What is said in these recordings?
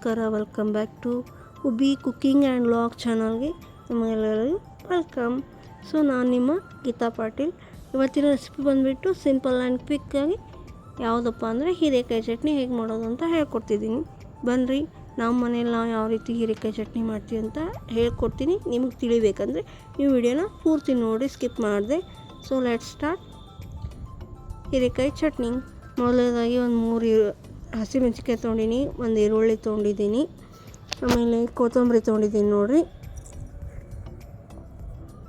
ನಮಸ್ಕಾರ welcome back to ಉಬಿ cooking and vlog ಚಾನಲ್ಗೆ ನಿಮಗೆಲ್ಲರಿಗೂ ವೆಲ್ಕಮ್ ಸೊ ನಾನು ನಿಮ್ಮ ಗೀತಾ ಪಾಟೀಲ್. ಇವತ್ತಿನ ರೆಸಿಪಿ ಬಂದುಬಿಟ್ಟು ಸಿಂಪಲ್ ಆ್ಯಂಡ್ ಕ್ವಿಕ್ಕಾಗಿ ಯಾವುದಪ್ಪ ಅಂದರೆ ಹೀರೆಕಾಯಿ ಚಟ್ನಿ ಹೇಗೆ ಮಾಡೋದು ಅಂತ ಹೇಳ್ಕೊಡ್ತಿದ್ದೀನಿ. ಬನ್ನಿರಿ ನಮ್ಮ ಮನೇಲಿ ನಾವು ಯಾವ ರೀತಿ ಹೀರೆಕಾಯಿ ಚಟ್ನಿ ಮಾಡ್ತೀವಿ ಅಂತ ಹೇಳ್ಕೊಡ್ತೀನಿ. ನಿಮಗೆ ತಿಳಿಬೇಕಂದ್ರೆ ನೀವು ವಿಡಿಯೋನ ಪೂರ್ತಿ ನೋಡಿ ಸ್ಕಿಪ್ ಮಾಡಿದೆ. ಸೊ ಲೆಟ್ ಸ್ಟಾರ್ಟ್ ಹೀರೆಕಾಯಿ ಚಟ್ನಿ. ಮೊದಲನೇದಾಗಿ ಒಂದು ಮೂರು ಹಸಿಮೆಣಸಿನ್ಕಾಯಿ ತೊಗೊಂಡಿನಿ, ಒಂದು ಈರುಳ್ಳಿ ತೊಗೊಂಡಿದ್ದೀನಿ ಆಮೇಲೆ ಕೊತ್ತಂಬರಿ ತೊಗೊಂಡಿದ್ದೀನಿ ನೋಡಿರಿ.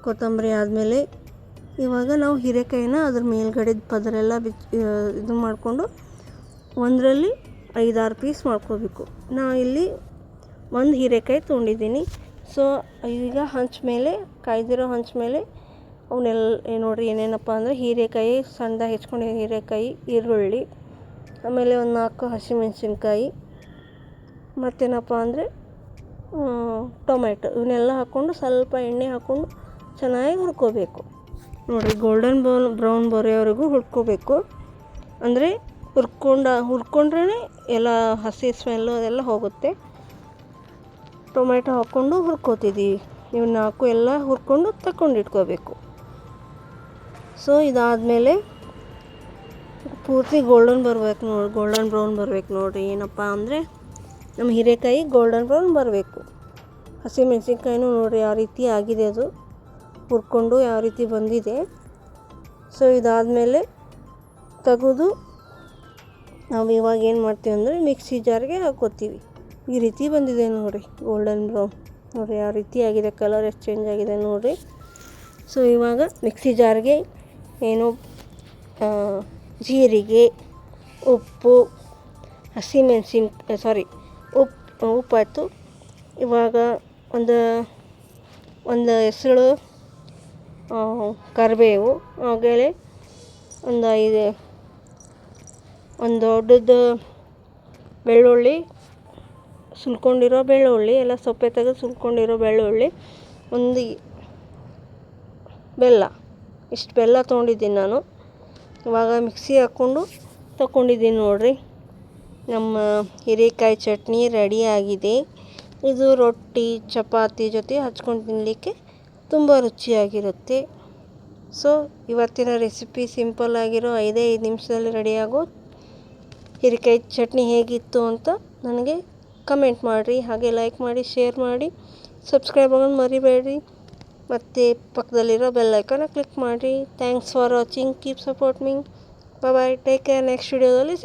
ಕೊತ್ತಂಬರಿ ಆದಮೇಲೆ ಇವಾಗ ನಾವು ಹೀರೆಕಾಯಿನ ಅದ್ರ ಮೇಲ್ಗಡೆ ಪದರೆಲ್ಲ ಬಿಚ್ ಇದು ಮಾಡಿಕೊಂಡು ಒಂದರಲ್ಲಿ ಐದಾರು ಪೀಸ್ ಮಾಡ್ಕೋಬೇಕು. ನಾ ಇಲ್ಲಿ ಒಂದು ಹೀರೆಕಾಯಿ ತೊಗೊಂಡಿದ್ದೀನಿ ಸೊ, ಈಗ ಹಂಚ ಮೇಲೆ, ಕಾಯ್ದಿರೋ ಹಂಚ ಮೇಲೆ ಅವನ್ನೆಲ್ಲ ನೋಡಿರಿ ಏನೇನಪ್ಪ ಅಂದರೆ ಹೀರೆಕಾಯಿ ಸಣ್ಣದಾಗಿ ಹೆಚ್ಕೊಂಡು ಹೀರೆಕಾಯಿ, ಈರುಳ್ಳಿ ಆಮೇಲೆ ಒಂದು ನಾಲ್ಕು ಹಸಿಮೆಣ್ಸಿನ್ಕಾಯಿ, ಮತ್ತೇನಪ್ಪ ಅಂದರೆ ಟೊಮೆಟೊ. ಇವನ್ನೆಲ್ಲ ಹಾಕ್ಕೊಂಡು ಸ್ವಲ್ಪ ಎಣ್ಣೆ ಹಾಕ್ಕೊಂಡು ಚೆನ್ನಾಗಿ ಹುರ್ಕೋಬೇಕು. ನೋಡಿರಿ ಗೋಲ್ಡನ್ ಬೌನ್ ಬ್ರೌನ್ ಬರೋವರೆಗೂ ಹುರ್ಕೋಬೇಕು. ಅಂದರೆ ಹುರ್ಕೊಂಡ ಹುರ್ಕೊಂಡ್ರೇ ಎಲ್ಲ ಹಸಿ ಸ್ಮೆಲ್ಲು ಅದೆಲ್ಲ ಹೋಗುತ್ತೆ. ಟೊಮೆಟೊ ಹಾಕ್ಕೊಂಡು ಹುರ್ಕೋತಿದ್ದೀವಿ ಇವನ್ನ ನಾಲ್ಕು ಎಲ್ಲ ಹುರ್ಕೊಂಡು ತಗೊಂಡು ಇಟ್ಕೋಬೇಕು. ಸೊ ಇದಾದಮೇಲೆ ಪೂರ್ತಿ ಗೋಲ್ಡನ್ ಬರ್ಬೇಕು ನೋಡಿ ಗೋಲ್ಡನ್ ಬ್ರೌನ್ ಬರ್ಬೇಕು ನೋಡಿರಿ. ಏನಪ್ಪ ಅಂದರೆ ನಮ್ಮ ಹೀರೆಕಾಯಿ ಗೋಲ್ಡನ್ ಬ್ರೌನ್ ಬರಬೇಕು. ಹಸಿಮೆಣ್ಸಿನ್ಕಾಯಿನೂ ನೋಡಿರಿ ಯಾವ ರೀತಿ ಆಗಿದೆ ಅದು. ಹುರ್ಕೊಂಡು ಯಾವ ರೀತಿ ಬಂದಿದೆ. ಸೊ ಇದಾದಮೇಲೆ ತೆಗೆದು ನಾವು ಇವಾಗ ಏನು ಮಾಡ್ತೀವಿ ಅಂದರೆ ಮಿಕ್ಸಿ ಜಾರ್ಗೆ ಹಾಕೋತೀವಿ. ಈ ರೀತಿ ಬಂದಿದೆ ನೋಡಿರಿ ಗೋಲ್ಡನ್ ಬ್ರೌನ್ ನೋಡಿರಿ ಯಾವ ರೀತಿ ಆಗಿದೆ ಕಲರ್ ಎಷ್ಟು ಚೇಂಜ್ ಆಗಿದೆ ನೋಡಿರಿ. ಸೊ ಇವಾಗ ಮಿಕ್ಸಿ ಜಾರ್ಗೆ ಏನು ಜೀರಿಗೆ, ಉಪ್ಪು, ಹಸಿಮೆಣ್ಸಿನ ಸಾರಿ ಉಪ್ಪು ಉಪ್ಪಾಯಿತು. ಇವಾಗ ಒಂದು ಒಂದು ಹೆಸಳು ಕರಿಬೇವು ಆಮೇಲೆ ಒಂದು ಐದು, ಒಂದು ದೊಡ್ಡದು ಬೆಳ್ಳುಳ್ಳಿ, ಸುಲ್ಕೊಂಡಿರೋ ಬೆಳ್ಳುಳ್ಳಿ, ಎಲ್ಲ ಸೊಪ್ಪೆ ತೆಗೆದು ಸುಲ್ಕೊಂಡಿರೋ ಬೆಳ್ಳುಳ್ಳಿ, ಒಂದು ಬೆಲ್ಲ, ಇಷ್ಟು ಬೆಲ್ಲ ತೊಗೊಂಡಿದ್ದೀನಿ ನಾನು. ಇವಾಗ ಮಿಕ್ಸಿ ಹಾಕ್ಕೊಂಡು ತಗೊಂಡಿದ್ದೀನಿ ನೋಡಿರಿ. ನಮ್ಮ ಹೀರೆಕಾಯಿ ಚಟ್ನಿ ರೆಡಿಯಾಗಿದೆ ಇದು ರೊಟ್ಟಿ, ಚಪಾತಿ ಜೊತೆ ಹಚ್ಕೊಂಡು ತಿನ್ನಲಿಕ್ಕೆ ತುಂಬ ರುಚಿಯಾಗಿರುತ್ತೆ. ಸೊ ಇವತ್ತಿನ ರೆಸಿಪಿ ಸಿಂಪಲ್ ಆಗಿರೋ ಐದೇ ಐದು ನಿಮಿಷದಲ್ಲಿ ರೆಡಿಯಾಗೋ ಹೀರೆಕಾಯಿ ಚಟ್ನಿ ಹೇಗಿತ್ತು ಅಂತ ನನಗೆ ಕಮೆಂಟ್ ಮಾಡಿರಿ. ಹಾಗೆ ಲೈಕ್ ಮಾಡಿ ಶೇರ್ ಮಾಡಿ ಸಬ್ಸ್ಕ್ರೈಬ್ ಆಗೋದು ಮರಿಬೇಡ್ರಿ. ಮತ್ತು ಪಕ್ಕದಲ್ಲಿರೋ ಬೆಲ್ ಐಕಾನ ಕ್ಲಿಕ್ ಮಾಡಿ. Thanks for watching keep support me bye take care next ವಿಡಿಯೋದಲ್ಲಿ